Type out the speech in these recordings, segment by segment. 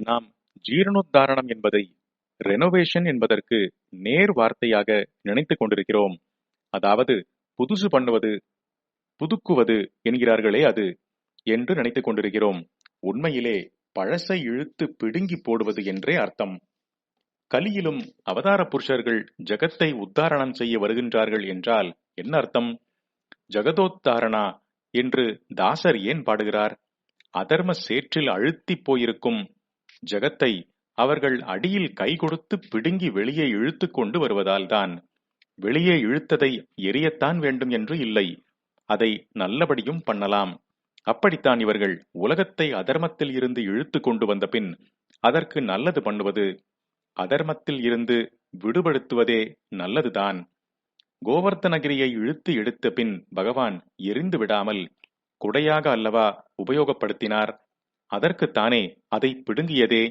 நாம் ஜீரணோத்தாரணம் என்பதை ரெனோவேஷன் என்பதற்கு நேர் வார்த்தையாக நினைத்துக் கொண்டிருக்கிறோம். அதாவது புதுசு பண்ணுவது புதுக்குவது என்கிறார்களே அது என்று நினைத்துக் கொண்டிருக்கிறோம். உண்மையிலே பழசை இழுத்து பிடுங்கி போடுவது என்றே அர்த்தம். கலியிலும் அவதார புருஷர்கள் ஜகத்தை உத்தாரணம் செய்ய வருகின்றார்கள் என்றால் என்ன அர்த்தம்? ஜகதோத்தாரணா என்று தாசர் ஏன் பாடுகிறார்? அதர்ம சேற்றில் அழுத்தி போயிருக்கும் ஜகத்தை அவர்கள் அடியில் கை கொடுத்து பிடுங்கி வெளியே இழுத்து கொண்டு வருவதால்தான் வெளியே இழுத்ததை எரியத்தான் வேண்டும் என்று இல்லை. அதை நல்லபடியும் பண்ணலாம். அப்படித்தான் இவர்கள் உலகத்தை அதர்மத்தில் இருந்து இழுத்து கொண்டு வந்த பின் அதற்கு நல்லது பண்ணுவது. அதர்மத்தில் இருந்து விடுபடுத்துவதே நல்லதுதான். கோவர்த்தனகிரியை இழுத்து எடுத்த பின் பகவான் எரிந்து விடாமல் குடையாக அல்லவா உபயோகப்படுத்தினார். அதற்குத்தானே அதை பிடுங்கியதே?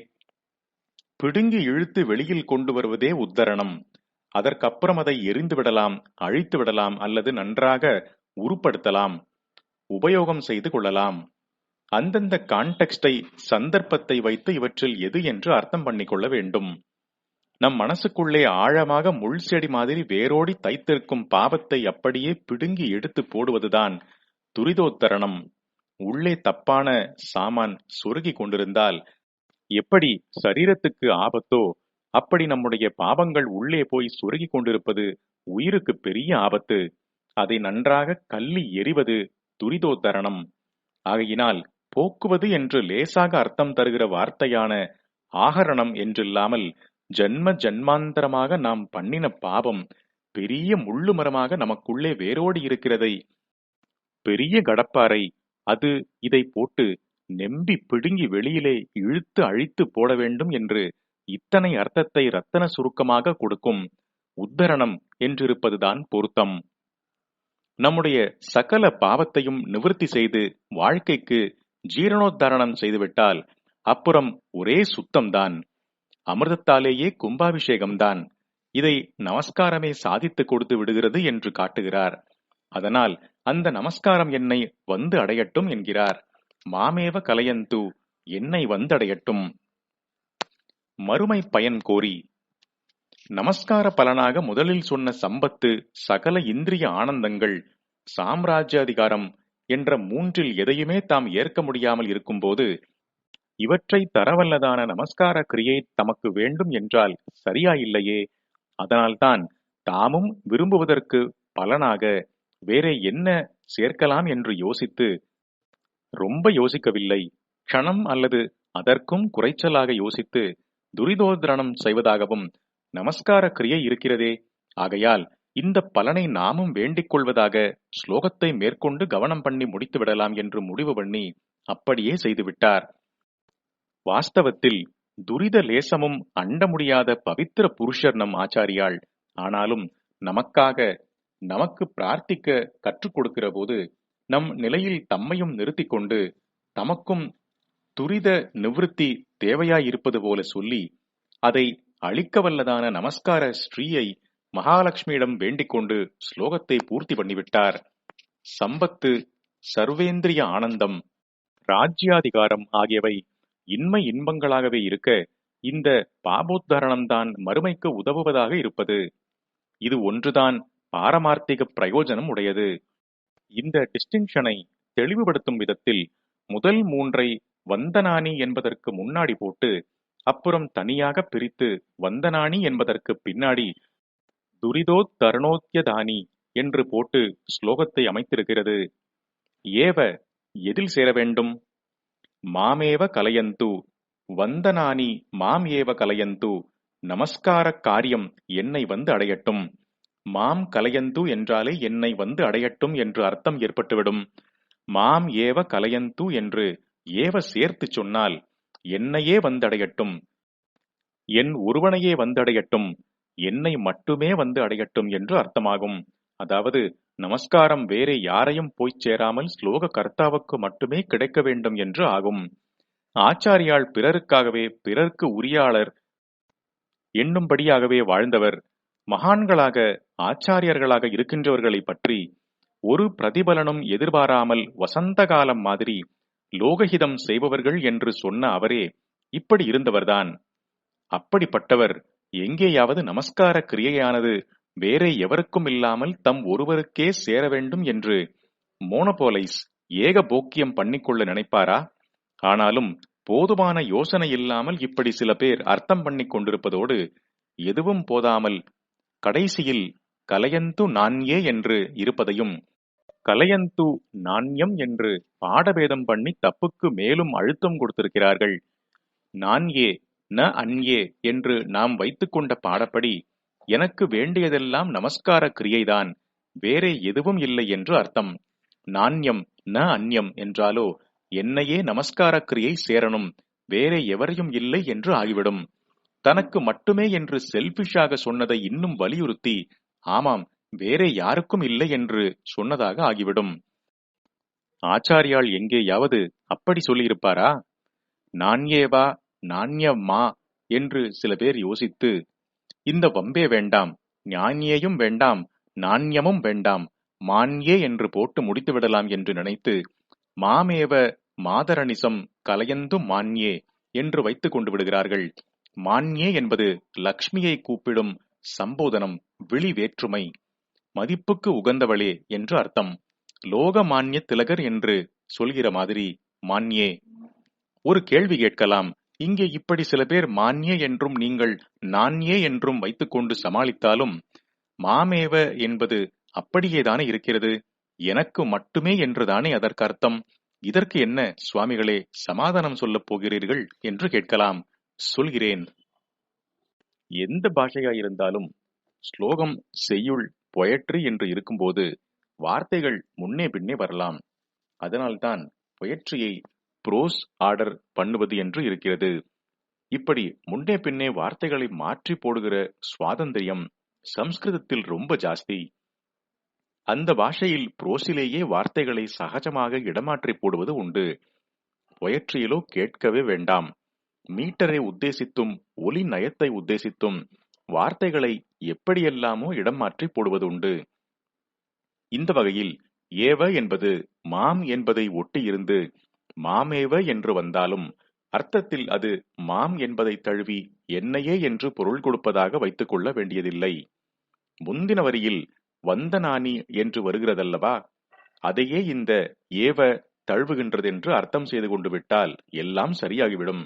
பிடுங்கி இழுத்து வெளியில் கொண்டு வருவதே உத்தரணம். அதற்கப்புறம் அதை எரிந்து விடலாம் அழித்து விடலாம் அல்லது நன்றாக உருப்படுத்தலாம் உபயோகம் செய்து கொள்ளலாம். அந்தந்த கான்டெக்ஸ்டை சந்தர்ப்பத்தை வைத்து இவற்றில் எது என்று அர்த்தம் பண்ணிக்கொள்ள வேண்டும். நம் மனசுக்குள்ளே ஆழமாக முள் செடி மாதிரி வேரோடி தைத்திருக்கும் பாவத்தை அப்படியே பிடுங்கி எடுத்து போடுவதுதான் துரிதோத்தரணம். உள்ளே தப்பான சாமான் சுருகி கொண்டிருந்தால் எப்படி சரீரத்துக்கு ஆபத்தோ அப்படி நம்முடைய பாவங்கள் உள்ளே போய் சொருகி கொண்டிருப்பது உயிருக்கு பெரிய ஆபத்து. அதை நன்றாக கள்ளி எறிவது துரிதோத்தரணம். ஆகையினால் போக்குவது என்று லேசாக அர்த்தம் தருகிற வார்த்தையான ஆகரணம் என்றில்லாமல் ஜன்ம ஜன்மாந்தரமாக நாம் பண்ணின பாவம் பெரிய முள்ளு மரமாக நமக்குள்ளே வேரோடி இருக்கிறதை பெரிய கடப்பாறை அது இதை போட்டு நெம்பி பிடுங்கி வெளியிலே இழுத்து அழித்து போட வேண்டும் என்று இத்தனை அர்த்தத்தை ரத்தன சுருக்கமாக கொடுக்கும் உத்தரணம் என்றிருப்பதுதான் பொருத்தம். நம்முடைய சகல பாவத்தையும் நிவர்த்தி செய்து வாழ்க்கைக்கு ஜீரணோத்தாரணம் செய்துவிட்டால் அப்புறம் ஒரே சுத்தம்தான். அமிர்தத்தாலேயே கும்பாபிஷேகம்தான். இதை நமஸ்காரமே சாதித்து கொடுத்து விடுகிறது என்று காட்டுகிறார். அதனால் அந்த நமஸ்காரம் என்னை வந்து அடையட்டும் என்கிறார். மாமேவ கலையந்து என்னை வந்தடையட்டும் மறுமை பயன் கோரி. நமஸ்கார பலனாக முதலில் சொன்ன சம்பத்து சகல இந்திரிய ஆனந்தங்கள் சாம்ராஜ்யாதிகாரம் என்ற மூன்றில் எதையுமே தாம் ஏற்க முடியாமல் இருக்கும்போது இவற்றை தரவல்லதான நமஸ்கார கிரியை தமக்கு வேண்டும் என்றால் சரியாயில்லையே. அதனால்தான் தாமும் விரும்புவதற்கு பலனாக வேற என்ன சேர்க்கலாம் என்று யோசித்து ரொம்ப யோசிக்கவில்லை. க்ஷணம் அல்லது அதற்கும் குறைச்சலாக யோசித்து துரிதோதரணம் செய்வதாகவும் நமஸ்கார கிரியை இருக்கிறதே. ஆகையால் இந்த பலனை நாமும் வேண்டிக் கொள்வதாக ஸ்லோகத்தை மேற்கொண்டு கவனம் பண்ணி முடித்து விடலாம் என்று முடிவு பண்ணி அப்படியே செய்துவிட்டார் வாஸ்தவத்தில் துரித லேசமும் அண்ட முடியாத பவித்திர புருஷர் நம் ஆச்சாரியாள். ஆனாலும் நமக்காக நமக்கு பிரார்த்திக்க கற்றுக் கொடுக்கிற போது நம் நிலையில் தம்மையும் நிறுத்திக் கொண்டு தமக்கும் துரித நிவிருத்தி தேவையாயிருப்பது போல சொல்லி அதை அழிக்க வல்லதான நமஸ்கார ஸ்ரீயை மகாலட்சுமியிடம் வேண்டிக் கொண்டு ஸ்லோகத்தை பூர்த்தி பண்ணிவிட்டார். சம்பத்து சர்வேந்திரிய ஆனந்தம் ராஜ்யாதிகாரம் ஆகியவை இன்மை இன்பங்களாகவே இருக்க இந்த பாபோத்தரணம்தான் மறுமைக்கு உதவுவதாக இருப்பது. இது ஒன்றுதான் பாரமார்த்திக பிரயோஜனம் உடையது. இந்த டிஸ்டிங்ஷனை தெளிவுபடுத்தும் விதத்தில் முதல் மூன்றை வந்தனானி என்பதற்கு முன்னாடி போட்டு அப்புறம் தனியாக பிரித்து வந்தனானி என்பதற்கு பின்னாடி துரிதோ தருணோத்தியதானி என்று போட்டு ஸ்லோகத்தை அமைத்திருக்கிறது. ஏவ எதில் சேர வேண்டும்? மாமேவ கலையந்து வந்தனானி மாம் ஏவ கலையந்து நமஸ்கார காரியம் என்னை வந்து அடையட்டும். மாம் கலையந்து என்றாலே என்னை வந்து அடையட்டும் என்று அர்த்தம் ஏற்பட்டுவிடும். மாம் ஏவ கலையந்து என்று ஏவ சேர்த்து சொன்னால் என்னையே வந்தடையட்டும். என் ஒருவனையே வந்தடையட்டும் என்னை மட்டுமே வந்து அடையட்டும் என்று அர்த்தமாகும். அதாவது நமஸ்காரம் வேறு யாரையும் போய்ச் சேராமல் ஸ்லோக கர்த்தாவுக்கு மட்டுமே கிடைக்க வேண்டும் என்று ஆகும். ஆச்சாரியால் பிறருக்காகவே பிறர்க்கு உரியாளர் எண்ணும்படியாகவே வாழ்ந்தவர். மகான்களாக ஆச்சாரியர்களாக இருக்கின்றவர்களை பற்றி ஒரு பிரதிபலனும் எதிர்பாராமல் வசந்த காலம் மாதிரி லோகஹிதம் செய்பவர்கள் என்று சொன்ன அவரே இப்படி இருந்தவர்தான். அப்படிப்பட்டவர் எங்கேயாவது நமஸ்கார கிரியையானது வேறே எவருக்கும் இல்லாமல் தம் ஒருவருக்கே சேர வேண்டும் என்று மோனோபோலைஸ் ஏக போக்கியம் பண்ணிக்கொள்ள நினைப்பாரா? ஆனாலும் போதுமான யோசனை இல்லாமல் இப்படி சில பேர் அர்த்தம் பண்ணிக் கொண்டிருப்பதோடு எதுவும் போதாமல் கடைசியில் கலையந்து நான்யே என்று இருப்பதையும் கலையந்து நாண்யம் என்று பாடபேதம் பண்ணி தப்புக்கு மேலும் அழுத்தம் கொடுத்திருக்கிறார்கள். நான்யே ந அன்யே என்று நாம் வைத்துக்கொண்ட பாடப்படி எனக்கு வேண்டியதெல்லாம் நமஸ்கார கிரியைதான் வேறே எதுவும் இல்லை என்று அர்த்தம். நாண்யம் ந அந்யம் என்றாலோ என்னையே நமஸ்கார கிரியை சேரணும் வேறே எவரையும் இல்லை என்று ஆகிவிடும். தனக்கு மட்டுமே என்று செல்பிஷாக சொன்னதை இன்னும் வலியுறுத்தி ஆமாம் வேறே யாருக்கும் இல்லை என்று சொன்னதாக ஆகிவிடும். ஆச்சாரியால் எங்கேயாவது அப்படி சொல்லியிருப்பாரா? நான்யேவா நாண்யம்மா என்று சில பேர் யோசித்து இந்த வம்பே வேண்டாம் ஞானியேயும் வேண்டாம் நாண்யமும் வேண்டாம் மான்யே என்று போட்டு முடித்து விடலாம் என்று நினைத்து மாமேவ மாதரணிசம் கலையந்து மான்யே என்று வைத்துக் கொண்டு விடுகிறார்கள். மான்யே என்பது லக்ஷ்மியை கூப்பிடும் சம்போதனம் விழி வேற்றுமை மதிப்புக்கு உகந்தவளே என்று அர்த்தம். லோகமான்ய திலகர் என்று சொல்கிற மாதிரி மான்யே. ஒரு கேள்வி கேட்கலாம். இங்கே இப்படி சில பேர் மான்யே என்றும் நீங்கள் நான்யே என்றும் வைத்துக்கொண்டு சமாளித்தாலும் மாமேவ என்பது அப்படியேதானே இருக்கிறது? எனக்கு மட்டுமே என்றுதானே அதற்கு அர்த்தம்? இதற்கு என்ன சுவாமிகளே சமாதானம் சொல்லப் போகிறீர்கள் என்று கேட்கலாம். சொல்கிறேன். எந்த பாஷையாயிருந்தாலும் ஸ்லோகம் செய்யுள் பொயட்ரி என்று இருக்கும்போது வார்த்தைகள் முன்னே பின்னே வரலாம். அதனால்தான் பொயட்ரியை ப்ரோஸ் ஆர்டர் பண்ணுவது என்று இருக்கிறது. இப்படி முன்னே பின்னே வார்த்தைகளை மாற்றி போடுகிற சுவாதந்திரியம் சம்ஸ்கிருதத்தில் ரொம்ப ஜாஸ்தி. அந்த பாஷையில் புரோசிலேயே வார்த்தைகளை சகஜமாக இடமாற்றி போடுவது உண்டு. பொயற்றியிலோ கேட்கவே வேண்டாம். மீட்டரை உத்தேசித்தும் ஒலி நயத்தை உத்தேசித்தும் வார்த்தைகளை எப்படியெல்லாமோ இடம் மாற்றி போடுவது உண்டு இந்த வகையில் ஏவ என்பது மாம் என்பதை ஒட்டி இருந்து மாமேவ என்று வந்தாலும் அர்த்தத்தில் அது மாம் என்பதை தழுவி என்னையே என்று பொருள் கொடுப்பதாக வைத்துக் கொள்ள வேண்டியதில்லை. முந்தின வரியில் வந்தனானி என்று வருகிறதல்லவா? அதையே இந்த ஏவ தழுவுகின்றதென்று அர்த்தம் செய்து கொண்டு விட்டால் எல்லாம் சரியாகிவிடும்.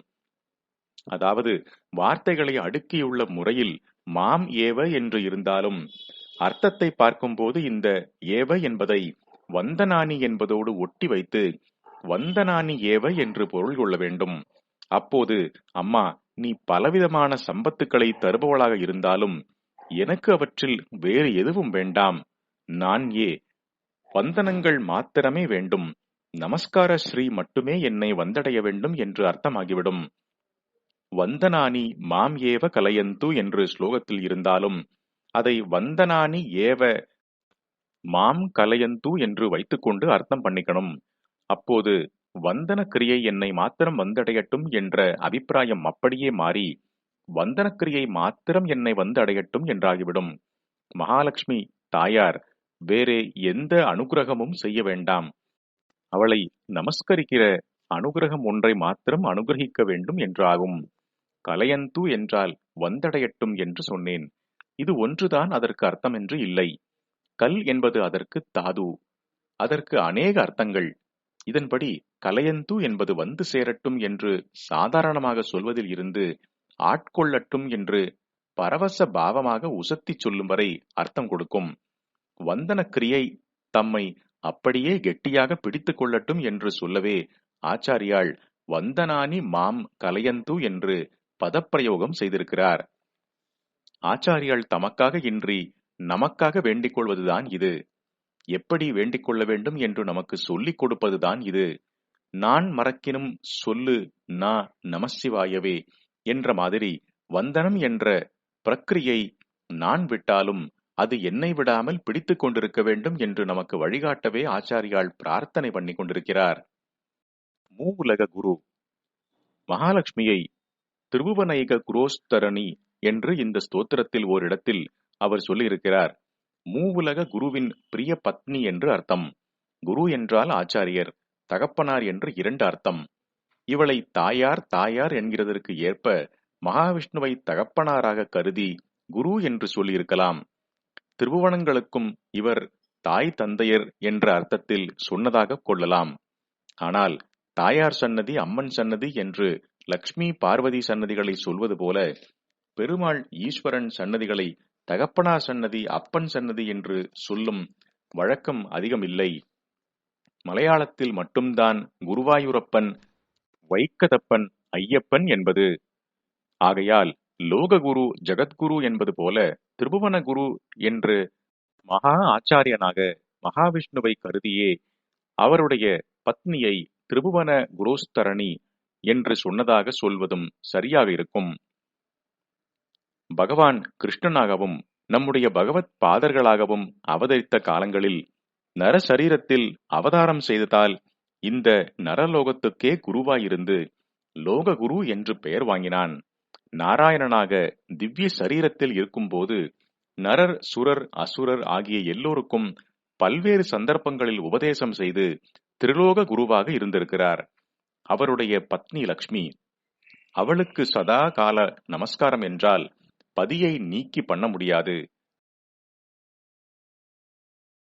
அதாவது வார்த்தைகளை அடுக்கியுள்ள முறையில் மாம் ஏவ என்று இருந்தாலும் அர்த்தத்தை பார்க்கும்போது இந்த ஏவ என்பதை வந்தனானி என்பதோடு ஒட்டி வைத்து வந்தனானி ஏவ என்று பொருள் கொள்ள வேண்டும். அப்போது அம்மா நீ பலவிதமான சம்பத்துக்களை தருபவளாக இருந்தாலும் எனக்கு அவற்றில் வேறு எதுவும் வேண்டாம். நான் ஏ வந்தனங்கள் மாத்திரமே வேண்டும். நமஸ்கார ஸ்ரீ மட்டுமே என்னை வந்தடைய வேண்டும் என்று அர்த்தமாகிவிடும். வந்தனானி மாம் ஏவ கலையந்து என்று ஸ்லோகத்தில் இருந்தாலும் அதை வந்தனானி ஏவ மாம் கலையந்து என்று வைத்துக்கொண்டு அர்த்தம் பண்ணிக்கணும். அப்போது வந்தன கிரியை என்னை மாத்திரம் வந்தடையட்டும் என்ற அபிப்பிராயம் அப்படியே மாறி வந்தன கிரியை மாத்திரம் என்னை வந்தடையட்டும் என்றாகிவிடும். மகாலட்சுமி தாயார் வேறே எந்த அனுகிரகமும் செய்ய வேண்டாம். அவளை நமஸ்கரிக்கிற அனுகிரகம் ஒன்றை மாத்திரம் அனுகிரகிக்க வேண்டும் என்றாகும். கலையந்து என்றால் வந்தடையட்டும் என்று சொன்னேன். இது ஒன்றுதான் அதற்கு அர்த்தம் என்று இல்லை. கல் என்பது அதற்கு தாது. அதற்கு அநேக அர்த்தங்கள். இதன்படி கலையந்து என்பது வந்து சேரட்டும் என்று சாதாரணமாக சொல்வதில் இருந்து ஆட்கொள்ளட்டும் என்று பரவச பாவமாக உசத்தி சொல்லும் வரை அர்த்தம் கொடுக்கும். வந்தன கிரியை தம்மை அப்படியே கெட்டியாக பிடித்துக் கொள்ளட்டும் என்று சொல்லவே ஆச்சாரியாள் வந்தனானி மாம் கலையந்து என்று பதப்பிரயோகம் செய்திருக்கிறார். ஆச்சாரியால் தமக்காக இன்றி நமக்காக வேண்டிக் கொள்வதுதான் இது. எப்படி வேண்டிக் கொள்ள வேண்டும் என்று நமக்கு சொல்லிக் கொடுப்பதுதான் இது. நான் மறக்கினும் சொல்லு நா நமசிவாயவே என்ற மாதிரி வந்தனம் என்ற பிரக்கிரியை நான் விட்டாலும் அது என்னை விடாமல் பிடித்துக் கொண்டிருக்க வேண்டும் என்று நமக்கு வழிகாட்டவே ஆச்சாரியால் பிரார்த்தனை பண்ணி கொண்டிருக்கிறார். மூவுலக குரு மகாலட்சுமியை திருபுவனைக குரோஸ்தரணி என்று இந்த ஸ்தோத்திரத்தில் ஓரிடத்தில் அவர் சொல்லியிருக்கிறார். மூவுலக குருவின் பிரிய பத்னி என்று அர்த்தம். குரு என்றால் ஆச்சாரியர் தகப்பனார் என்று இரண்டு அர்த்தம். இவளை தாயார் தாயார் என்கிறதற்கு ஏற்ப மகாவிஷ்ணுவை தகப்பனாராக கருதி குரு என்று சொல்லியிருக்கலாம். திருபுவனங்களுக்கும் இவர் தாய் தந்தையர் என்ற அர்த்தத்தில் சொன்னதாக கொள்ளலாம். ஆனால் தாயார் சன்னதி அம்மன் சன்னதி என்று லக்ஷ்மி பார்வதி சன்னதிகளை சொல்வது போல பெருமாள் ஈஸ்வரன் சன்னதிகளை தகப்பனா சன்னதி அப்பன் சன்னதி என்று சொல்லும் வழக்கம் அதிகமில்லை. மலையாளத்தில் மட்டும்தான் குருவாயூரப்பன் வைக்கதப்பன் ஐயப்பன் என்பது. ஆகையால் லோககுரு ஜெகத்குரு என்பது போல திரிபுவன குரு என்று மகா ஆச்சாரியனாக மகாவிஷ்ணுவை கருதியே அவருடைய பத்னியை திரிபுவன குரோஸ்தரணி என்று சொன்னதாக சொல்வதும் சரியாக இருக்கும். பகவான் கிருஷ்ணனாகவும் நம்முடைய பகவத் பாதர்களாகவும் அவதரித்த காலங்களில் நரசரீரத்தில் அவதாரம் செய்ததால் இந்த நரலோகத்துக்கே குருவாயிருந்து லோககுரு என்று பெயர் வாங்கினான். நாராயணனாக திவ்ய சரீரத்தில் இருக்கும்போது நரர் சுரர் அசுரர் ஆகிய எல்லோருக்கும் பல்வேறு சந்தர்ப்பங்களில் உபதேசம் செய்து திரிலோக குருவாக இருந்திருக்கிறார். அவருடைய பத்னி லக்ஷ்மி அவளுக்கு சதா கால நமஸ்காரம் என்றால் பதியை நீக்கி பண்ண முடியாது.